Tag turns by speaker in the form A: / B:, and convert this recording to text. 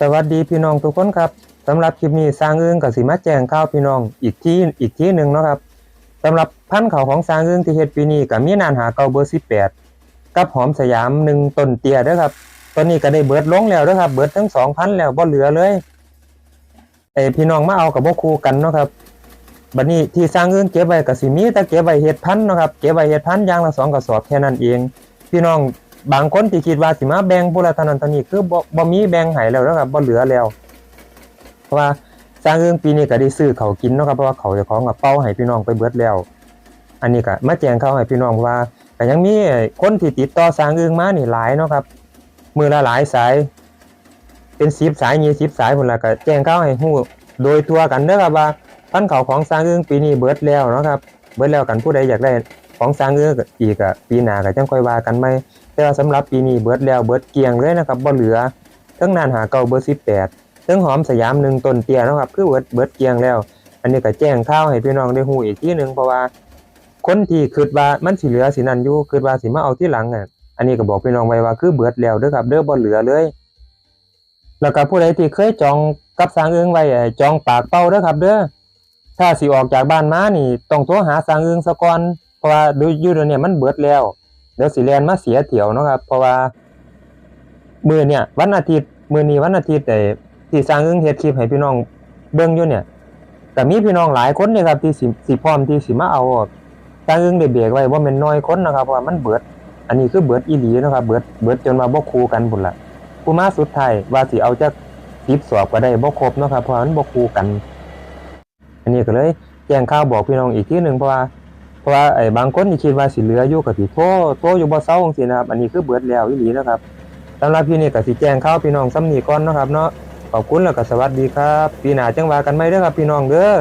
A: สวัสดีพี่น้องทุกคนครับสำหรับคลิปนี้สร้างเอื้องกับสีมาแจงข่าวพี่น้องอีกที่อีกที่หนึ่งเนาะครับสำหรับพันธุ์เขาของสร้างเอื้องที่เฮ็ดปีนี้กับมีนานหาเก่าเบอร์18กับหอมสยามหนึ่งต้นเตี้ยด้อครับตอนนี้ก็ได้เบิดลงแล้วด้อครับ เบิดทั้ง2,000แล้วบ่เหลือเลยเอ้พี่น้องมาเอากับบ่คู่กันเนาะครับบัดนี้ที่สร้างเอื้องเก็บไว้ก็สิมีแต่เก็บไว้เฮ็ดพันธุ์เนาะครับเก็บไว้เฮ็ดพันธุ์อย่างละสองกระสอบแค่นั้นเอง พี่น้อง บางคนที่คิดว่าสิมาแบ่งผู้ละเท่านั้นเท่านี้คือบ่บ่มีแบ่งให้แล้วนะครับบ่เหลือแล้วเพราะว่าสร้างเรื่องปีนี้ก็ได้ซื้อเขากินเนาะครับเพราะว่าเขาเจะของกับเป้าให้พี่น้องไปเบิดแล้ว อันนี้ก็มาแจ้งข่าให้พี่น้องว่าก็ยังมีคนที่ติดต่อสร้างเรื่องมานี่หลายเนาะครับ มือละหลายสาย เป็น10สาย20สายพุ่นละก็แจ้งข่าให้ฮู้โดยทัวกันเด้อครับว่าพันเขาของสร้างเรื่องปีนี้เบิดแล้วเนาะครับเบิดแล้วกันผู้ใดอยากได้ ของสร้างเรื่ออีกอะปีหน้าก็จังค่อยว่ากันใหม่แต่ว่าสำหรับปีนี้เบิดแล้วเบิดเกียงเลยนะครับบ่เหลือทั้งนานหาเก่าเบอร์18ทั้งหอมสยามหนึ่งต้นเตี้ยนะครับคือเบิดเบิดเกียงแล้ว อันนี้ก็แจ้งข่าวให้พี่น้องได้ฮู้อีกที่หนึ่งเพราะว่าคนที่คิดว่ามันสิเหลือสินันอยู่คิดว่าสิมาเอาที่หลังอะอันนี้ก็บอกพี่น้องไว้ว่าคือเบิดแล้วเด้อครับเด้อบ่เหลือเลยแล้วก็ผู้ใดที่เคยจองกับสร้างเอื้องไว้จองปากเป้าเด้อครับ เด้อถ้าสิออกจากบ้านมานี่ต้องโทรหาสร้างเอื้องซะก่อน ราะว่าดูยูเดี๋ยวนี้มันเบิดแล้ว เดี๋ยวสิแลนมาเสียเที่ยวเนาะครับ เพราะว่ามือเนี่ย วันอาทิตย์มือนี้วันอาทิตย์ไอ้ที่สร้างเรื่องเฮ็ดคลิปให้พี่น้องเบิ่งอยู่เนี่ยแต่มีพี่น้องหลายคนเนี่ยครับที่สิสิพร้อมที่สิมาเอาสร้างเรื่องได้เบรกไว้ว่ามันน้อยคนนะครับเพราะว่ามันเบิด อันนี้คือเบิดอีหลีนะครับเบิดเบิดจนมาบ่คู่กันพุ่นละผู้มาสุดท้ายว่าสิเอาจัก10สอบก็ได้บ่ครบนะครับเพราะมันบ่คู่กัน อันนี้ก็เลยแจ้งข่าวบอกพี่น้องอีกทีหนึ่งเพราะว่า เพราะว่าไอ้บางคนที่คิดว่าสิเหลืออยู่กับสิโทโทอยู่บ่เซาจังซี่นะครับ อันนี้คือเบิดแล้วอีหลีนะครับสำหรับพี่นี่ก็สิแจ้งข่าวพี่น้องซ้ำนี่ก่อนเนาะครับเนาะขอบคุณแล้วก็สวัสดีครับ ปีหน้าจังว่ากันใหม่เด้อครับพี่น้องเด้อ